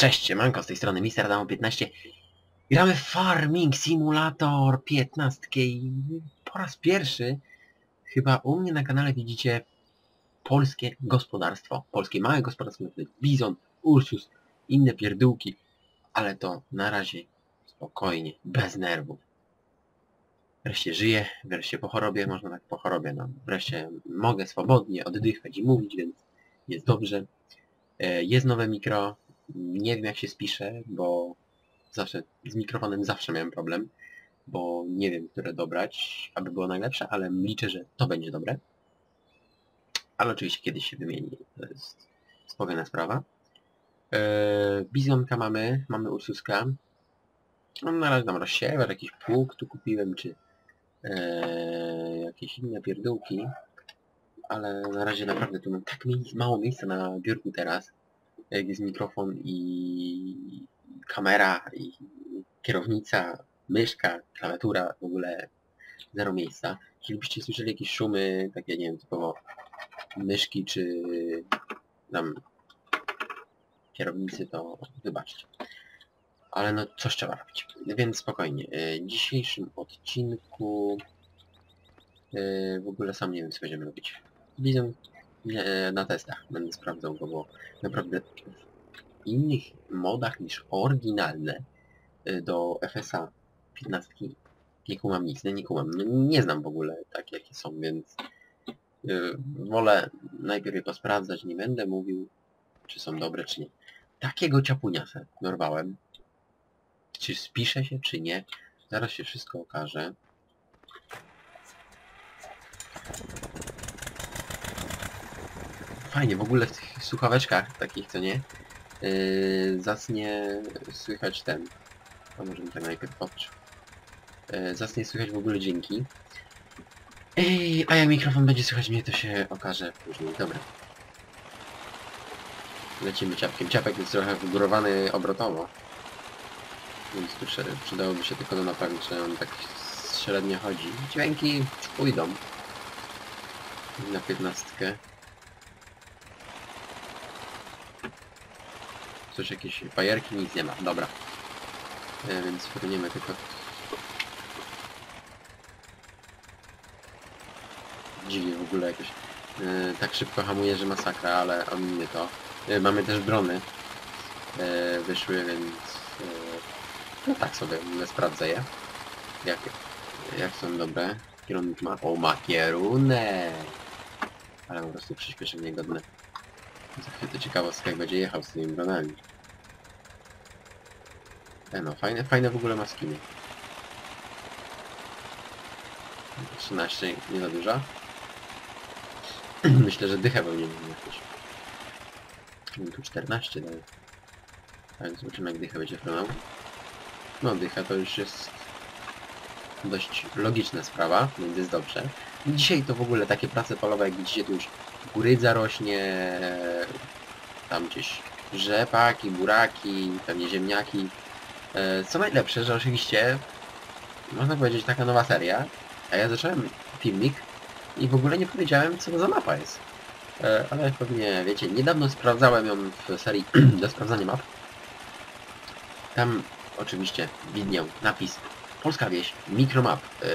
Cześć, Manko z tej strony Mister Adamo 15. Gramy Farming Simulator 15 i po raz pierwszy chyba u mnie na kanale widzicie polskie gospodarstwo. Polskie małe gospodarstwo, Bizon, Ursus, inne pierdółki, ale to na razie spokojnie, bez nerwów. Wreszcie żyję, wreszcie po chorobie, można tak po chorobie, no. Wreszcie mogę swobodnie oddychać i mówić, więc jest dobrze. E, Jest nowe mikro, nie wiem jak się spisze, bo zawsze z mikrofonem zawsze miałem problem, bo nie wiem, które dobrać, aby było najlepsze, ale liczę, że to będzie dobre. Ale oczywiście kiedyś się wymieni, to jest spokojna sprawa. Eee, bizonka mamy, mamy ursuska. Na razie tam rozsiewer, jakiś pług tu kupiłem, czy eee, jakieś inne pierdółki. Ale na razie naprawdę tu mam tak mało miejsca na biurku teraz jak jest mikrofon i kamera i kierownica, myszka, klawiatura, w ogóle zero miejsca. Jeżeli byście słyszeli jakieś szumy, takie nie wiem, typowo myszki czy tam kierownicy, to wybaczcie. Ale no coś trzeba robić. Więc spokojnie. E, W dzisiejszym odcinku e, w ogóle sam nie wiem co będziemy robić. Widzę e, na testach, będę sprawdzał go, bo naprawdę w innych modach niż oryginalne y, do FSA 15 nie kumam nic, no nie kumam, no nie znam w ogóle takie jakie są, więc y, wolę najpierw je posprawdzać, nie będę mówił czy są dobre czy nie. Takiego ciapunia se dorwałem. Czy spisze się czy nie, zaraz się wszystko okaże. Fajnie, w ogóle w tych słuchaweczkach takich, co nie? Yy, zacnie słychać ten. A może bym tak najpierw patrzył. Yy, zacnie słychać w ogóle dźwięki. Ej, a jak mikrofon będzie słychać mnie, to się okaże później. Dobra. Lecimy ciapkiem. Ciapek jest trochę wygórowany obrotowo. Więc tu przy- przydałoby się tylko to naprawić, że on tak średnio chodzi. Dźwięki pójdą. Na piętnastkę. Coś jakieś fajerki, nic nie ma. Dobra. E, więc fruniemy tylko... Dziwnie w ogóle jakoś. E, tak szybko hamuje, że masakra, ale ominie to. E, mamy też drony. E, wyszły, więc... E, no tak sobie sprawdzę je. Jak, jak są dobre. Kierunek ma... O, ma kierunek! Ale po prostu przyspieszenie godne. Za chwilę to ciekawostka jak będzie jechał z tymi dronami. No, fajne, fajne w ogóle maskiny. 13 nie za dużo. Myślę, że dychę powinien jakoś. Mi tu 14 daje. Więc zobaczymy jak dychę będzie frunął. No dycha to już jest dość logiczna sprawa, więc jest dobrze. Dzisiaj to w ogóle takie prace polowe, jak widzicie, tu już kurydza rośnie, tam gdzieś rzepaki, buraki, pewnie ziemniaki. E, Co najlepsze, że oczywiście, można powiedzieć, taka nowa seria, a ja zacząłem filmik i w ogóle nie powiedziałem, co to za mapa jest. E, Ale pewnie, wiecie, niedawno sprawdzałem ją w serii do sprawdzania map. Tam oczywiście widniał napis Polska wieś, mikromap. E,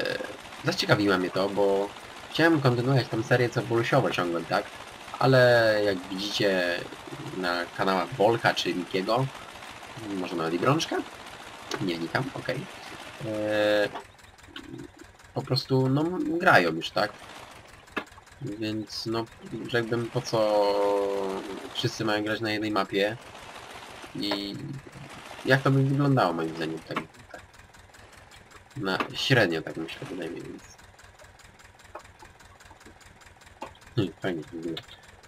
Zaciekawiło mnie to, bo chciałem kontynuować tą serię, co Bolusiowo ciągłem, tak? Ale jak widzicie na kanałach Bolka czy Mikiego, może nawet i Brączka, nie wnikam, okej. Eee, Po prostu, no, grają już, tak? Więc, no, jakbym po co wszyscy mają grać na jednej mapie i jak to by wyglądało moim zdaniem, tak, tak. Na średnio, tak myślę, bynajmniej, więc... Hmm, fajnie.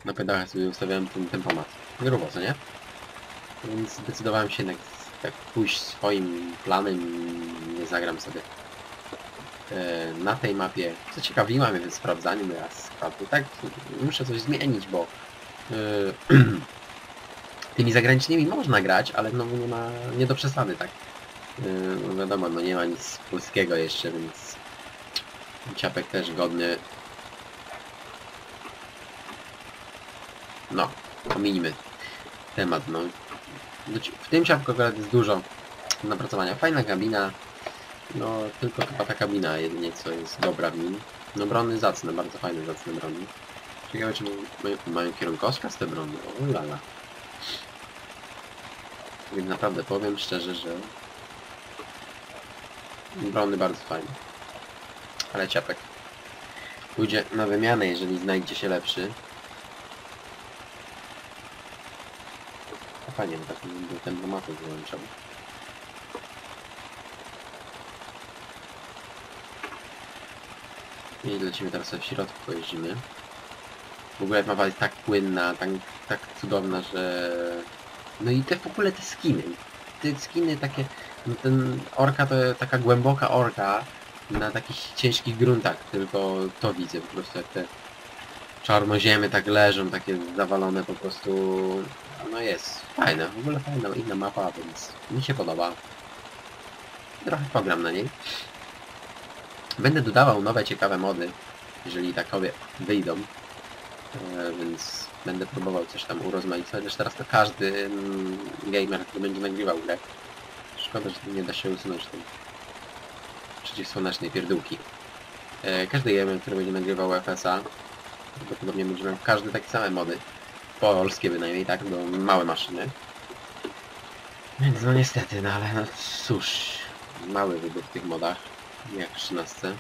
Na pedałach sobie ustawiałem ten tempomat. Grubo, co nie? Więc zdecydowałem się jednak tak pójść swoim planem nie zagram sobie e, na tej mapie. Zaciekawiła mnie tym sprawdzaniem raz sprawdzę. Tak, muszę coś zmienić, bo e, tymi zagranicznymi można grać, ale no nie ma, nie do przesady, tak. No wiadomo, no nie ma nic polskiego jeszcze, więc ciapek też godny. No, ominimy temat, no. Ci- w tym ciapku akurat jest dużo napracowania. Fajna kabina, no tylko chyba ta kabina jedynie co jest dobra w nim. No brony zacne, bardzo fajne zacne brony. Ciekawe czy mają, mają kierunkowskaz te brony, o lala. Więc naprawdę powiem szczerze, że brony bardzo fajne. Ale ciapek pójdzie na wymianę, jeżeli znajdzie się lepszy. Fajnie, tak bym ten pomatu wyłączał. I lecimy teraz w środku, pojeździmy. W ogóle mapa jest tak płynna, tak, tak cudowna, że... No i te w ogóle te skiny. Te skiny takie... No ten orka to taka głęboka orka na takich ciężkich gruntach, tylko to widzę po prostu jak te czarnoziemy tak leżą, takie zawalone po prostu... No jest fajne, w ogóle fajna, inna mapa, więc mi się podoba. Trochę pogram na niej. Będę dodawał nowe ciekawe mody, jeżeli takowe wyjdą. E, więc będę próbował coś tam urozmaicać. Też teraz to każdy mm, gamer, który będzie nagrywał grę. Szkoda, że nie da się usunąć tej przeciwsłonecznej pierdółki. E, każdy gamer, który będzie nagrywał FSA, prawdopodobnie będzie miał każdy takie same mody. Polskie bynajmniej, tak? Do małe maszyny. Więc no niestety, no ale no cóż, mały wybór w tych modach, jak w 13.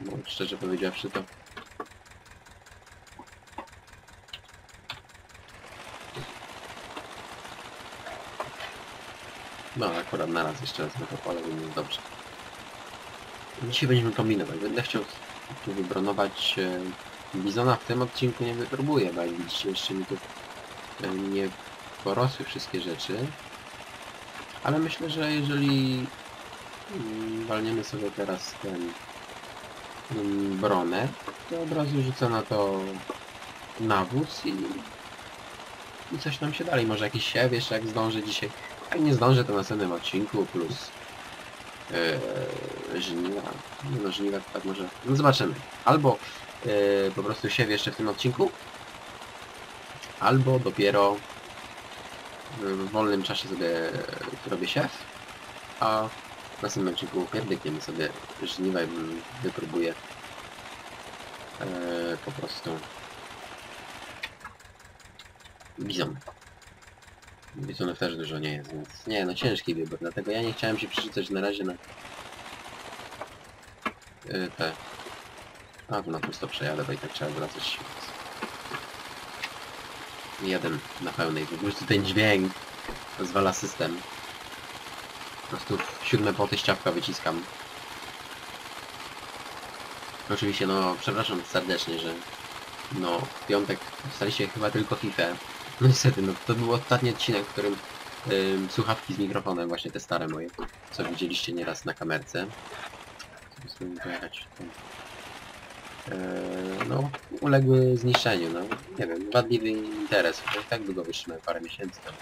No, szczerze powiedziawszy to... No akurat naraz jeszcze raz to pole, więc dobrze. Dzisiaj będziemy kombinować. Będę chciał tu wybronować e, Bizona w tym odcinku nie wypróbuję, bo jak widzicie jeszcze mi tu e, nie porosły wszystkie rzeczy. Ale myślę, że jeżeli mm, walniemy sobie teraz ten mm, bronę, to od razu rzucę na to nawóz i, i coś nam się dalej. Może jakiś siew jeszcze jak zdążę dzisiaj. Jak nie zdążę to w następnym odcinku plus Eee, żniwa. Nie no, żniwa to tak może... No zobaczymy. Albo e, po prostu siew jeszcze w tym odcinku, albo dopiero w wolnym czasie sobie robię siew, a w następnym odcinku pierdykniemy sobie żniwa i wypróbuję e, po prostu bizon. Bizonów też dużo nie jest, więc nie no ciężki wybór, dlatego ja nie chciałem się przerzucać na razie na y, te... A na pusto przejadę, bo i tak trzeba wracać. Jeden na pełnej, po prostu ten dźwięk rozwala system. Po prostu w siódme poty ściawka wyciskam. Oczywiście no przepraszam serdecznie, że no w piątek dostaliście chyba tylko FIFA. No niestety, no to był ostatni odcinek, w którym ym, słuchawki z mikrofonem, właśnie te stare moje, co widzieliście nieraz na kamerce. Eee, no, uległy zniszczeniu, no, nie wiem, wadliwy interes, bo i tak długo wytrzymałem, parę miesięcy tam.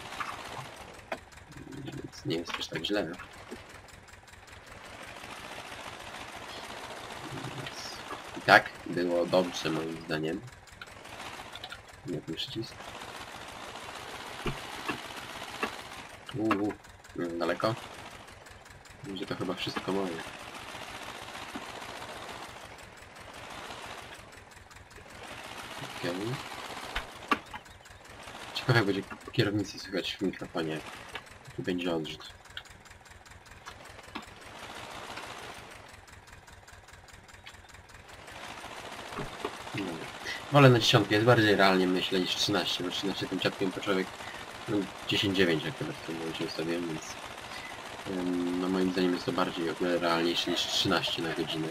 Więc nie jest też tak źle. Więc I tak było dobrze moim zdaniem. Nie ten przycisk. Uuu, mm, daleko. Będzie to chyba wszystko moje. Okej. Ciekawe jak będzie kierownicy słychać w mikrofonie. Jaki będzie odrzut. No. Wolę na dziesiątkę, jest bardziej realnie myślę niż 13, bo 13 tym ciapkiem człowiek no, 10-9 akurat w tym momencie sobie, więc no moim zdaniem jest to bardziej o wiele realniejsze niż 13 na godzinę.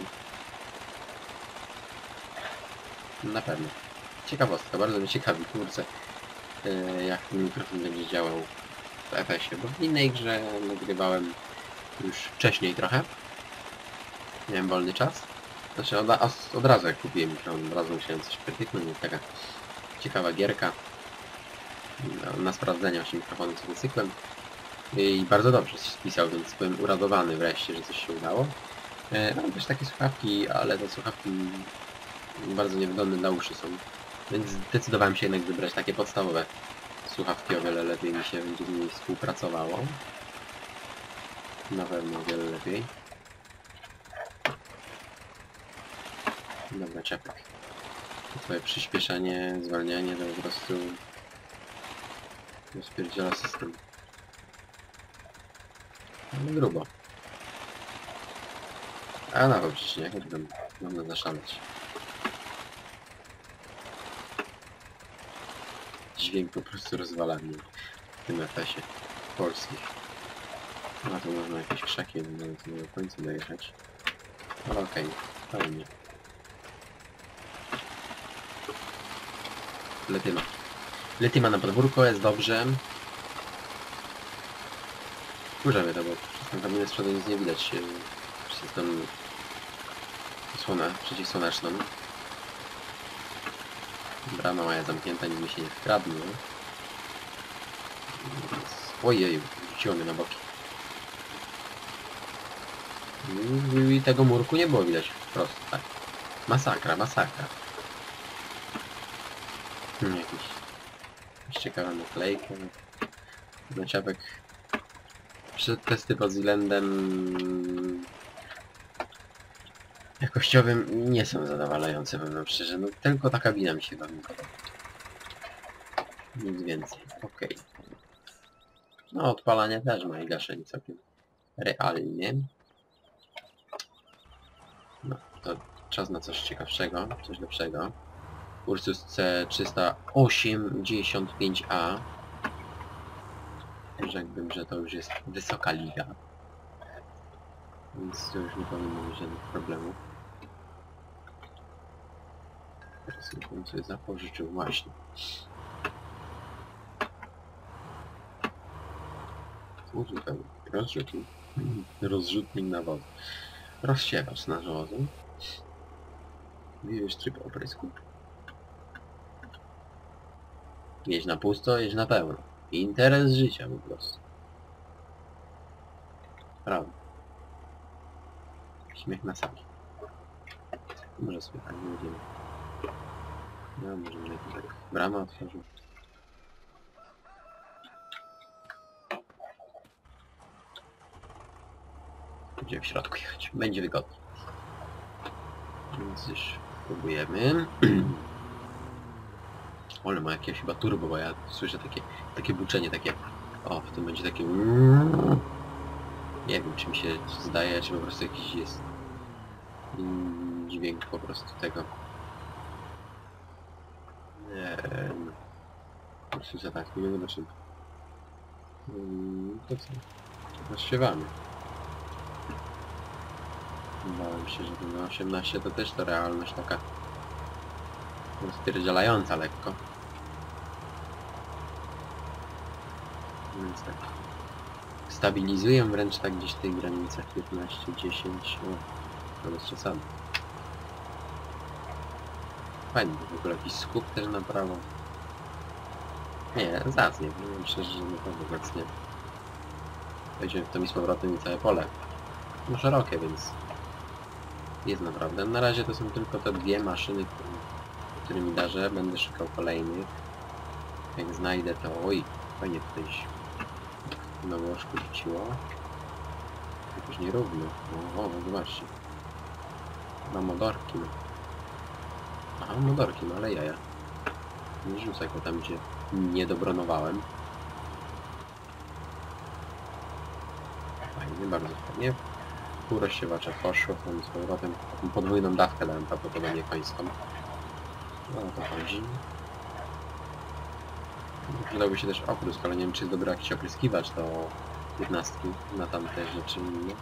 Na pewno. Ciekawostka, bardzo mnie ciekawi, kurczę, yy, jak ten mikrofon będzie działał w FS-ie, bo w innej grze nagrywałem już wcześniej trochę. Miałem wolny czas. Znaczy od, od, razu jak kupiłem mikrofon, od razu musiałem coś wytyknąć, taka ciekawa gierka na, na sprawdzenie właśnie mikrofonu z motocyklem i bardzo dobrze się spisał, więc byłem uradowany wreszcie, że coś się udało. E, Mam też takie słuchawki, ale te słuchawki bardzo niewygodne dla uszy są. Więc zdecydowałem się jednak wybrać takie podstawowe słuchawki, o wiele lepiej mi się będzie z nimi współpracowało. Na pewno o wiele lepiej. Dobra, ciapek. Twoje przyspieszanie, zwalnianie to po prostu... Rozpierdziela system. No grubo. A na no, przecież nie, choćbym można zaszaleć. Dźwięk po prostu rozwala mnie w tym FS-ie polskich. No to można jakieś krzaki nawet nie do końca dojechać. Ale okej, okay, fajnie. Letyma. Letyma na podwórko jest dobrze. Kurzamy to, bo przez tą kabinę z przodu nic nie widać. Przez tą osłonę przeciwsłoneczną. Brama moja zamknięta, nic mi się nie wkradnie. Ojej, rzuciło mnie na boki. I tego murku nie było widać wprost, tak. Masakra, masakra. Hmm, jakiś, jakiś ciekawa naklejka. Na ciapek. Przed testy pod względem jakościowym nie są zadowalające, powiem szczerze. No tylko ta kabina mi się wam. Nic więcej. Okej. No odpalanie też ma i gaszenie całkiem realnie. No to czas na coś ciekawszego, coś lepszego. Ursus C385A. Rzekłbym, że to już jest wysoka liga. Więc to już nie powinno mieć żadnych problemów. Teraz w końcu zapożyczył właśnie. Używał rozrzutnik. Rozrzutnik nawozu. Rozsiewacz nawozu. Widzisz tryb oprysku. Jedź na pusto, jedź na pełno. Interes życia po prostu. Prawda. Śmiech na sali. Może słychać, nie będziemy. No, może nie tak. Brama otworzył. Będziemy w środku jechać. Będzie wygodnie. Więc już próbujemy. Ale ma jakieś chyba turbo, bo ja słyszę takie, takie buczenie, takie... O, w tym będzie takie... Nie wiem, czy mi się zdaje, czy po prostu jakiś jest dźwięk po prostu tego. Nie wiem. Prostu za tak, nie wiem na czym. Mm, To co? Rozsiewamy. Bałem się, że ten 18 to też to realność taka rozpierdzielająca lekko. Więc tak stabilizuję wręcz tak gdzieś w tych granicach 15, 10, o, to bez przesady. Fajny w ogóle jakiś skup też na prawo. Nie, zacnie, powiem szczerze, że naprawdę zacnie. Wejdziemy w to mi z powrotem i całe pole. No szerokie, więc jest naprawdę. Na razie to są tylko te dwie maszyny, którymi, którymi darzę. Będę szukał kolejnych. Jak znajdę to... Oj, fajnie tutaj się na łożku rzuciło. Jakoś nierówno. O, o, zobaczcie. Ma modorki. ma. Aha, ma, ale jaja. Nie rzucaj go tam, gdzie nie dobronowałem. Fajnie, bardzo fajnie. Pół rozsiewacza poszło, tam z powrotem podwójną dawkę dałem prawdopodobnie końską. No to chodzi. Przydałby się też oprysk, ale nie wiem czy jest dobry jakiś opryskiwacz do 15 na tamte rzeczy inne.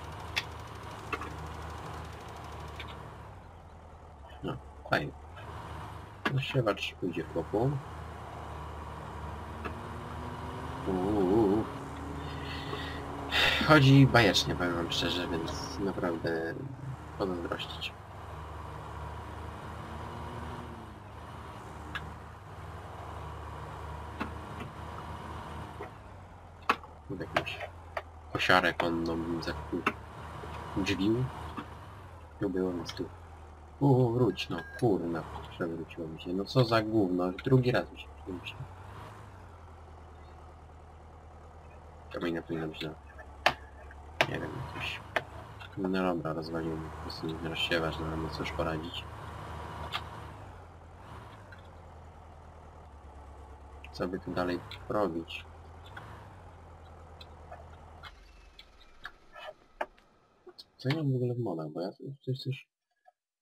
No, fajnie. Rozsiewacz pójdzie w chłopu. Uuu. Chodzi bajecznie, powiem wam szczerze, więc naprawdę pozazdrościć. Lub jakąś kosiarę konną bym zakupił. Drzwił. Nie było więc tu U, wróć, no kurna, przewróciło mi się. No co za gówno, drugi raz mi się przewróci. Kamina powinna być na... Nie wiem, coś... No dobra, rozwalił mi po prostu nie rozsiewasz, no ale cóż poradzić. Co by tu dalej robić? Co ja mam w ogóle w modach, bo ja coś też...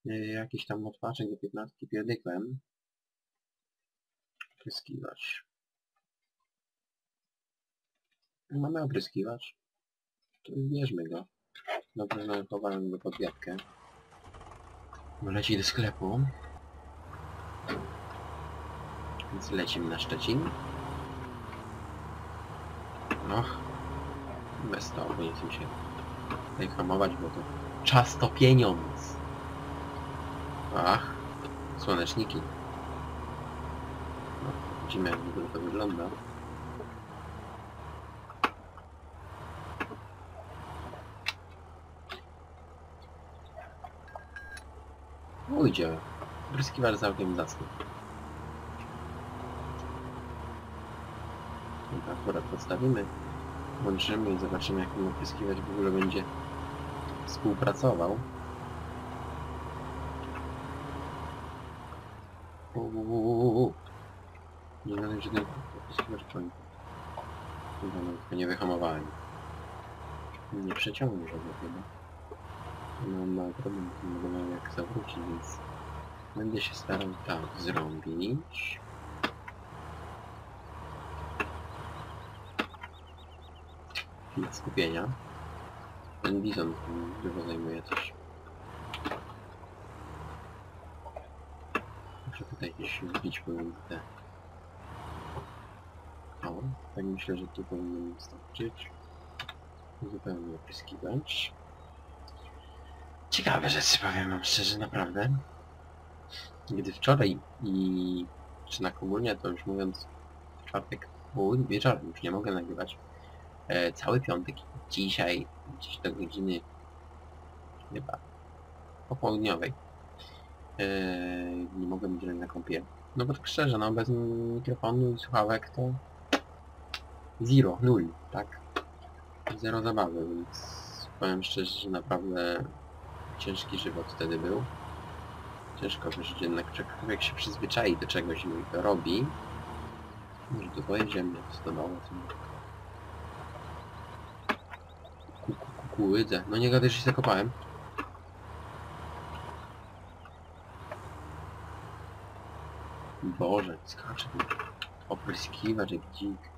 e, Jakiś tam otwaczek do 15 pierdykłem. Opryskiwać. Mamy opryskiwać. To bierzmy go. Dobrze, że chowałem go pod wiatkę. Leci do sklepu. Więc lecimy na Szczecin. No. Bez to, bo nie chcę się tutaj hamować, bo to czas to pieniądz. Ach, słoneczniki. No, widzimy jak w to wygląda. Ujdzie. Bryskiwacz całkiem zacny. Dobra, akurat podstawimy. Włączymy i zobaczymy jak ten opryskiwacz w ogóle będzie współpracował. Uuu. Nie ten opryskiwacz kończy. Chyba no, tylko nie wyhamowałem. Nie przeciągnę żadnego chyba. No ma problem, nie mogę jak zawrócić, więc będę się starał tak zrobić. Skupienia. Ten bizon dużo zajmuje coś. Muszę tutaj gdzieś wbić pomiędzy te... O, tak myślę, że tu powinien wystarczyć. Zupełnie opryskiwać. Ciekawe rzeczy, powiem wam szczerze, naprawdę. Gdy wczoraj i... czy na ogólnie, to już mówiąc w czwartek południe, wieczorem już nie mogę nagrywać. E, cały piątek, dzisiaj, gdzieś do godziny chyba popołudniowej. E, nie mogę być na kąpie. No bo tak szczerze, no bez mikrofonu i słuchawek to zero, nul, tak? Zero zabawy, więc powiem szczerze, że naprawdę ciężki żywot wtedy był. Ciężko wyżyć, jednak człowiek się przyzwyczai do czegoś i to robi. Może tu pojedziemy, stodoło tym. Kukurydze. No nie gadaj, że się zakopałem. Boże, skacze tu. Opryskiwacz jak dzik.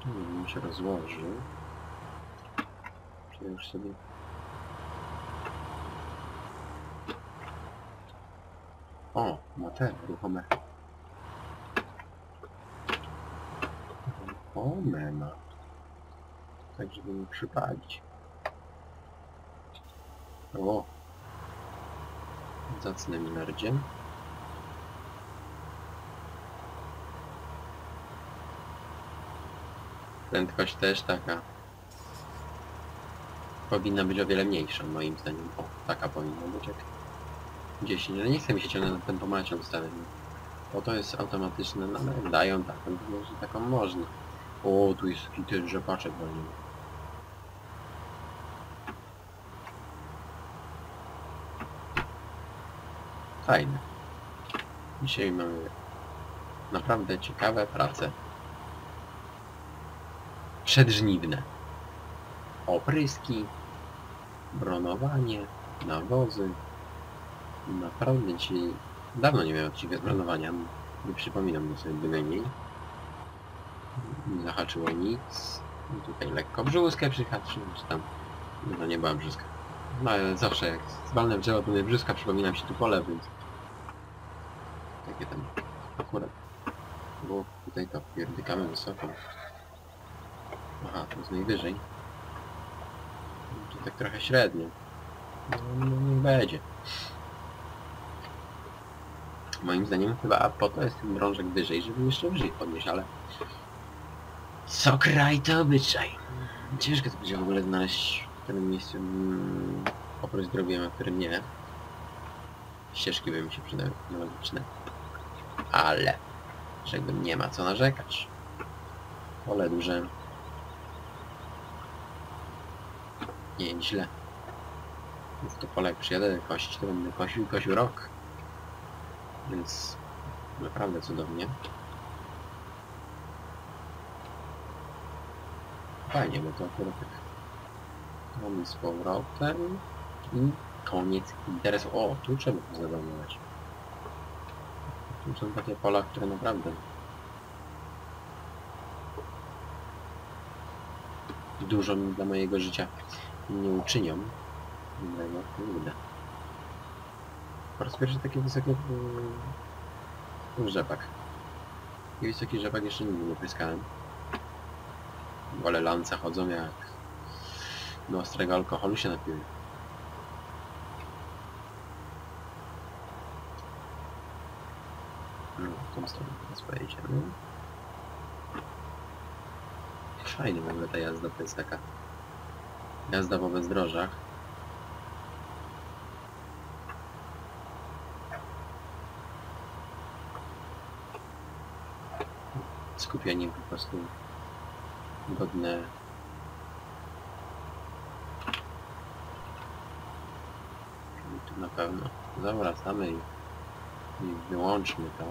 Tu bym się rozłożył. Czy już sobie... O, materia ruchome. Ruchome ma. Tak, żeby nie przypalić. O! Zacny minerdzie. Prędkość też taka powinna być o wiele mniejsza moim zdaniem. O, taka powinna być jak 10, ale nie chcę mi się ciągle na tempomacie ustawiać. Bo to jest automatyczne, no ale dają taką, może taką można. O, tu jest taki ten rzepaczek wolny. Fajne. Dzisiaj mamy naprawdę ciekawe prace. Przedżniwne. Opryski, bronowanie, nawozy. Naprawdę dzisiaj... Dawno nie miałem odcinka z bronowania. Nie przypominam sobie bynajmniej. Nie zahaczyło nic. I tutaj lekko brzuskę przyhaczył, czy tam... No nie była brzuska. No ale zawsze jak zwalnę drzewo, to mnie brzuska, przypominam się tu pole, więc... Takie tam akurat. Bo tutaj to pierdykamy wysoko. Aha, to jest najwyżej. To tak trochę średnio. No, no niech będzie. Moim zdaniem chyba po to jest ten drążek wyżej, żeby jeszcze wyżej podnieść, ale... Co kraj to obyczaj. Ciężko to będzie w ogóle znaleźć którym miejscu mm, oprócz drogi, a w którym nie. Ścieżki by mi się przydały, no logiczne. Ale, czego nie ma co narzekać. Pole duże. Nie, źle. W to pole jak przyjadę kosić, to będę kosił kosił rok. Więc naprawdę cudownie. Fajnie, bo to akurat tak mamy z powrotem i koniec interesu. O, tu trzeba pozadanować. Tu są takie pola, które naprawdę dużo mi dla mojego życia nie uczynią. Innego, kurde. Po raz pierwszy takie wysokie yy, rzepak. I wysoki rzepak jeszcze nigdy nie pryskałem. Wolę lance chodzą jak do ostrego alkoholu się napiły. No, w tą stronę teraz pojedziemy. Fajnie w ogóle ta jazda, to jest taka jazda po bezdrożach. Skupienie po prostu godne Czyli tu na pewno zawracamy i, i wyłączmy to.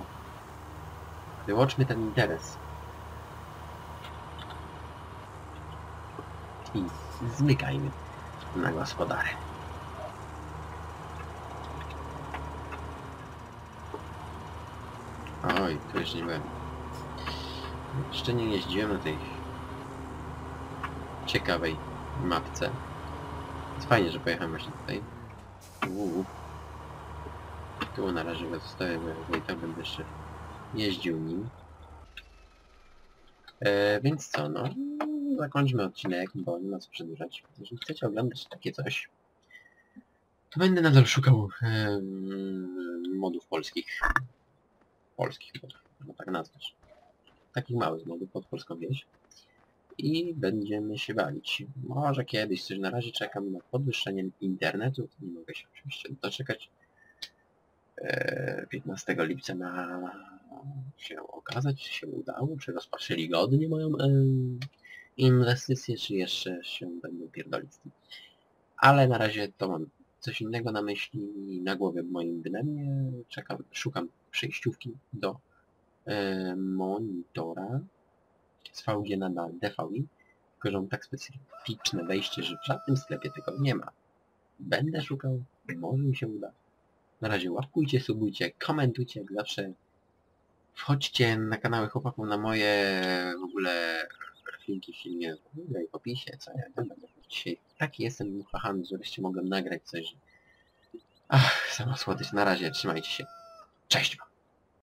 Wyłączmy ten interes. I zmykajmy na gospodarę. Oj, tu jeszcze nie byłem. Jeszcze nie jeździłem na tej ciekawej mapce. Jest fajnie, że pojechałem właśnie tutaj. Uuu. Tu na razie go bo i tak będę jeszcze jeździł nim. E, więc co, no, zakończmy odcinek, bo nie ma co przedłużać. Jeżeli chcecie oglądać takie coś, to będę nadal szukał em, modów polskich. Polskich modów, no tak nazwać. Takich małych modów pod polską wieś. I będziemy się bawić. Może kiedyś coś, na razie czekam na podwyższenie internetu, nie mogę się oczywiście doczekać. E, 15 lipca ma się okazać, czy się udało, czy rozpatrzyli godnie moją em, inwestycje, czy jeszcze się będą pierdolić. Ale na razie to mam coś innego na myśli na głowie moim bynajmniej. Czekam, szukam przejściówki do e, monitora z VG na DVI, tylko że mam tak specyficzne wejście, że w żadnym sklepie tego nie ma. Będę szukał, może mi się uda. Na razie łapkujcie, subujcie, komentujcie jak zawsze. Wchodźcie na kanały chłopaków, na moje w ogóle filmiki w filmie, w opisie, co ja będę dzisiaj taki jestem uchwachany, że wreszcie mogłem nagrać coś. Ach, sama słodycz, na razie, trzymajcie się. Cześć.